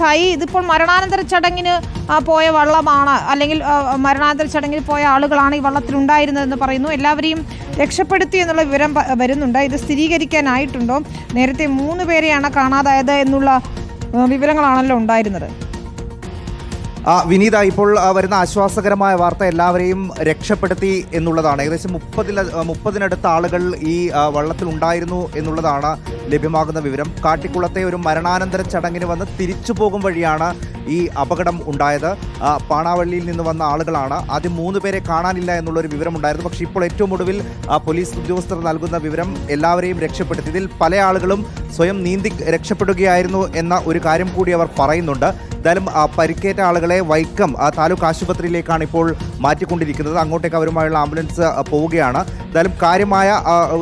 സായി ഇതിപ്പോൾ മരണാനന്തര ചടങ്ങിന് പോയ വള്ളമാണ്. അല്ലെങ്കിൽ മരണാനന്തര ചടങ്ങിൽ പോയ ആളുകളാണ് ഈ വള്ളത്തിലുണ്ടായിരുന്നതെന്ന് പറയുന്നു. എല്ലാവരെയും രക്ഷപ്പെടുത്തി എന്നുള്ള വിവരം വരുന്നുണ്ട്. ഇത് സ്ഥിരീകരിക്കാനായിട്ടുണ്ടോ? നേരത്തെ മൂന്ന് പേരെയാണ് കാണാതായത് എന്നുള്ള വിവരങ്ങളാണല്ലോ ഉണ്ടായിരുന്നത്. വിനീത ഇപ്പോൾ വരുന്ന ആശ്വാസകരമായ വാർത്ത എല്ലാവരെയും രക്ഷപ്പെടുത്തി എന്നുള്ളതാണ്. ഏകദേശം മുപ്പതിൽ മുപ്പതിനടുത്ത് ആളുകൾ ഈ വള്ളത്തിൽ ഉണ്ടായിരുന്നു എന്നുള്ളതാണ് ലഭ്യമാകുന്ന വിവരം. കാട്ടിക്കുളത്തെ ഒരു മരണാനന്തര ചടങ്ങിന് വന്ന് തിരിച്ചു പോകും വഴിയാണ് ഈ അപകടം ഉണ്ടായത്. പാണാവള്ളിയിൽ നിന്ന് വന്ന ആളുകളാണ്. ആദ്യം മൂന്ന് പേരെ കാണാനില്ല എന്നുള്ളൊരു വിവരമുണ്ടായിരുന്നു. പക്ഷേ ഇപ്പോൾ ഏറ്റവും ഒടുവിൽ പോലീസ് ഉദ്യോഗസ്ഥർ നൽകുന്ന വിവരം എല്ലാവരെയും രക്ഷപ്പെടുത്തി. ഇതിൽ പല ആളുകളും സ്വയം നീന്തി രക്ഷപ്പെടുകയായിരുന്നു എന്ന ഒരു കാര്യം കൂടി അവർ പറയുന്നുണ്ട്. എന്തായാലും പരിക്കേറ്റ ആളുകളെ വൈക്കം താലൂക്ക് ആശുപത്രിയിലേക്കാണ് ഇപ്പോൾ മാറ്റിക്കൊണ്ടിരിക്കുന്നത്. അങ്ങോട്ടേക്ക് അവരുമായുള്ള ആംബുലൻസ് പോവുകയാണ്. എന്തായാലും കാര്യമായ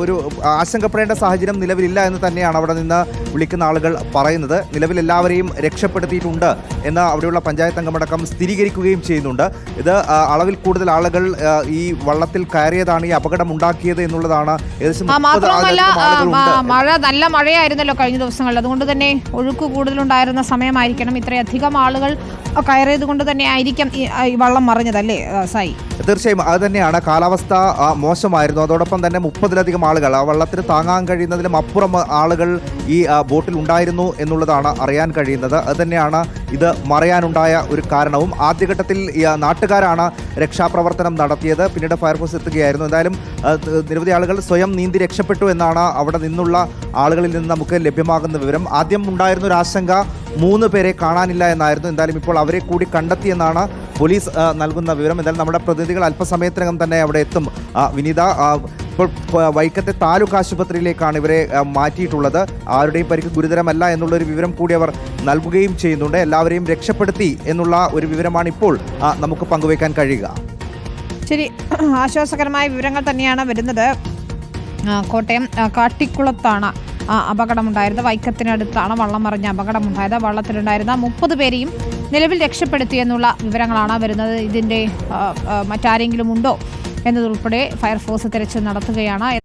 ഒരു ആശങ്കപ്പെടേണ്ട സാഹചര്യം നിലവിലില്ല എന്ന് തന്നെയാണ് അവിടെ നിന്ന് വിളിക്കുന്ന ആളുകൾ പറയുന്നത്. നിലവിൽ എല്ലാവരെയും രക്ഷപ്പെടുത്തിയിട്ടുണ്ട് എന്ന് അവിടെയുള്ള പഞ്ചായത്ത് അംഗമടക്കം സ്ഥിരീകരിക്കുകയും ചെയ്യുന്നുണ്ട്. ഇത് അളവിൽ കൂടുതൽ ആളുകൾ ഈ വള്ളത്തിൽ കയറിയതാണ് ഈ അപകടം ഉണ്ടാക്കിയത് എന്നുള്ളതാണ് മഴ നല്ല മഴയായിരുന്നല്ലോ കഴിഞ്ഞ ദിവസങ്ങളിൽ. അതുകൊണ്ട് തന്നെ ഒഴുക്ക് കൂടുതലുണ്ടായിരുന്ന സമയമായിരിക്കണം. ഇത്രയധികം ആളുകൾ കയറിയത് കൊണ്ട് തന്നെ ആയിരിക്കും ഈ വള്ളം മറിഞ്ഞതല്ലേ സായി? തീർച്ചയായും അത് തന്നെയാണ്. കാലാവസ്ഥ മോശമായിരുന്നു. അതോടൊപ്പം തന്നെ മുപ്പതിലധികം ആളുകൾ ആ വള്ളത്തിന് താങ്ങാൻ കഴിയുന്നതിലും അപ്പുറം ആളുകൾ ഈ ബോട്ടിൽ ഉണ്ടായിരുന്നു എന്നുള്ളതാണ് അറിയാൻ കഴിയുന്നത്. അത് തന്നെയാണ് ഇത് മറയാനുണ്ടായ ഒരു കാരണവും ആദ്യഘട്ടത്തിൽ നാട്ടുകാരാണ് രക്ഷാപ്രവർത്തനം നടത്തിയത്. പിന്നീട് ഫയർഫോഴ്സ് എത്തുകയായിരുന്നു. എന്തായാലും നിരവധി ആളുകൾ സ്വയം നീന്തി രക്ഷപ്പെട്ടു എന്നാണ് അവിടെ നിന്നുള്ള ആളുകളിൽ നിന്ന് നമുക്ക് ലഭ്യമാകുന്ന വിവരം. ആദ്യം ഉണ്ടായിരുന്ന ഒരു ആശങ്ക മൂന്ന് പേരെ കാണാനില്ല എന്നായിരുന്നു. എന്തായാലും ഇപ്പോൾ അവരെ കൂടി കണ്ടെത്തിയെന്നാണ് പോലീസ് നൽകുന്ന വിവരം. എന്തായാലും നമ്മുടെ പ്രതിനിധികൾ അല്പസമയത്തിനകം തന്നെ അവിടെ എത്തും. വിനിത ഇപ്പോൾ വൈക്കത്തെ താലൂക്ക് ആശുപത്രിയിലേക്കാണ് ഇവരെ മാറ്റിയിട്ടുള്ളത്. ആരുടെയും പരിക്ക് ഗുരുതരമല്ല എന്നുള്ളൊരു വിവരം കൂടി അവർ നൽകുകയും ചെയ്യുന്നുണ്ട്. എല്ലാവരെയും രക്ഷപ്പെടുത്തി എന്നുള്ള ഒരു വിവരമാണ് ഇപ്പോൾ നമുക്ക് പങ്കുവയ്ക്കാൻ കഴിയുക. ശരി ആശ്വാസകരമായ വിവരങ്ങൾ തന്നെയാണ് വരുന്നത്. കോട്ടയം കാട്ടിക്കുളത്താണ് അപകടമുണ്ടായിരുന്നത്. വൈക്കത്തിനടുത്താണ് വള്ളം മറിഞ്ഞ അപകടമുണ്ടായത്. വള്ളത്തിലുണ്ടായിരുന്ന മുപ്പത് പേരെയും നിലവിൽ രക്ഷപ്പെടുത്തി എന്നുള്ള വിവരങ്ങളാണ് വരുന്നത്. ഇതിന്റെ മറ്റാരെങ്കിലും ഉണ്ടോ? എന്നതുൾപ്പെടെ ഫയർഫോഴ്സ് തിരച്ചിൽ നടത്തുകയാണ്.